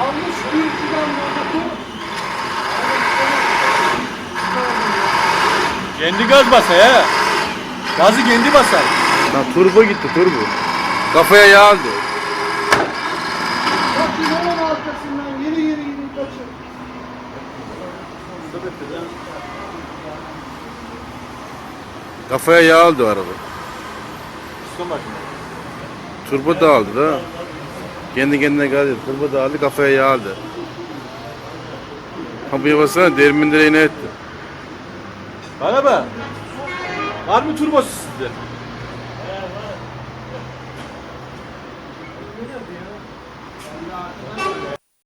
Almış bir motoru. Kendi gaz basa ya. Gazı kendi basar. Lan turbo gitti turbo. Kafaya yağ aldı. Bak bir onun arkasından yeri yeri yeri kaçır. Kafaya yağ aldı araba. Turbo da aldı da. Kendi kendine geldi. Kurba dağıldı kafaya yağıldı. Kapıya basana derimin direğine etti. Bana bak. Var mı turbosu sizde?